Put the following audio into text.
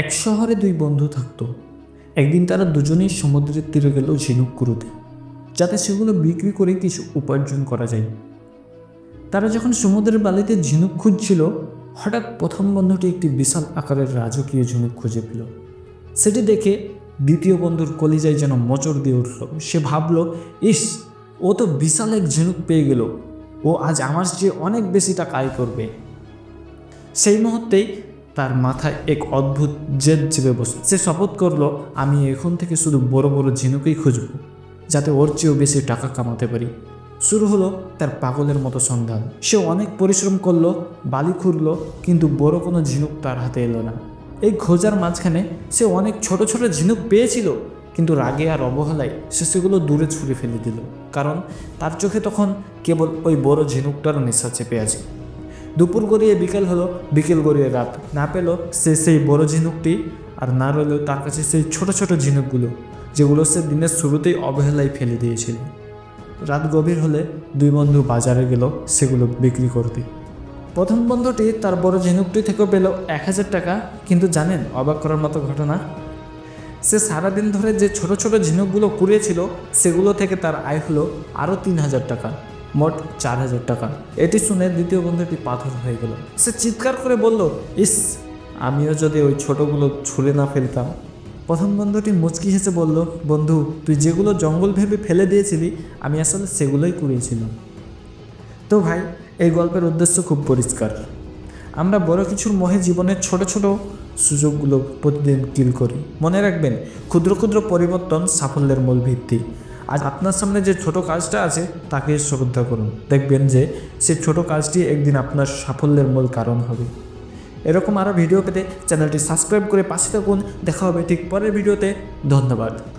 এক শহরে দুই বন্ধু থাকতো। একদিন তারা দুজনেই সমুদ্রের তীরে গেল ঝিনুক কুড়োতে, যাতে সেগুলো বিক্রি করে কিছু উপার্জন করা যায়। তারা যখন সমুদ্রের বালিতে ঝিনুক খুঁজছিল, হঠাৎ প্রথম বন্ধুটি একটি বিশাল আকারের রাজকীয় ঝিনুক খুঁজে পেল। সেটি দেখে দ্বিতীয় বন্ধুর কলিজায় যেন মোচড় দিয়ে উঠল। সে ভাবল, ইস, ও তো বিশাল এক ঝিনুক পেয়ে গেল। ও আজ আমার চেয়ে অনেক বেশি টাকা আয় করবে। সেই মুহূর্তেই তার মাথায় এক অদ্ভুত জেদ চেপে বসল। সে শপথ করল, আমি এখন থেকে শুধু বড় বড় ঝিনুকই খুঁজব, যাতে ওর চেয়েও বেশি টাকা কামাতে পারি। শুরু হলো তার পাগলের মতো সন্ধান। সে অনেক পরিশ্রম করল, বালি খুঁড়লো, কিন্তু বড় কোনো ঝিনুক তার হাতে এলো না। এই খোঁজার মাঝখানে সে অনেক ছোট ছোট ঝিনুক পেয়েছিল, কিন্তু রাগে আর অবহেলায় সে সেগুলো দূরে ছুঁড়ে ফেলে দিল, কারণ তার চোখে তখন কেবল ওই বড় ঝিনুকটার নেশা চেপে আছে। দুপুর গড়িয়ে বিকেল হলো, বিকেল গড়িয়ে রাত। না পেল সে সেই বড় ঝিনুকটি, আর না রইলেও তার কাছে সেই ছোট ছোট ঝিনুকগুলো, যেগুলো সে দিনের শুরুতেই অবহেলায় ফেলে দিয়েছিল। রাত গভীর হলে দুই বন্ধু বাজারে গেল সেগুলো বিক্রি করতে। প্রথম বন্ধুটি তার বড় ঝিনুকটি থেকেও পেল এক হাজার টাকা, কিন্তু জানেন অবাক করার মতো ঘটনা? সে সারাদিন ধরে যে ছোট ছোট ঝিনুকগুলো কুড়িয়েছিল, সেগুলো থেকে তার আয় হলো আরও তিন হাজার টাকা। মোট চার হাজার টাকা। এটি শুনে দ্বিতীয় বন্ধুটি পাথর হয়ে গেল। সে চিৎকার করে বলল, ইস, আমিও যদি ওই ছোটগুলো ছুঁড়ে না ফেলতাম। প্রথম বন্ধুটি মুচকি হেসে বলল, বন্ধু, তুই যেগুলো জঙ্গল ভেবে ফেলে দিয়েছিলি, আমি আসলে সেগুলোই কুড়িয়েছিলাম। তো ভাই, এই গল্পের উদ্দেশ্য খুব পরিষ্কার। আমরা বড় কিছুর মোহে জীবনের ছোট ছোট সুযোগগুলো প্রতিদিন কিল করি। মনে রাখবেন, ক্ষুদ্র ক্ষুদ্র পরিবর্তন সাফল্যের মূল ভিত্তি। আজ আপনার সামনে যে ছোট কাজটা আছে, তাকে শ্রদ্ধা করুন। দেখবেন যে সে ছোট কাজটি একদিন আপনার সাফল্যের মূল কারণ হবে। এরকম আরও ভিডিও পেতে চ্যানেলটি সাবস্ক্রাইব করে পাশে থাকুন। দেখা হবে ঠিক পরের ভিডিওতে। ধন্যবাদ।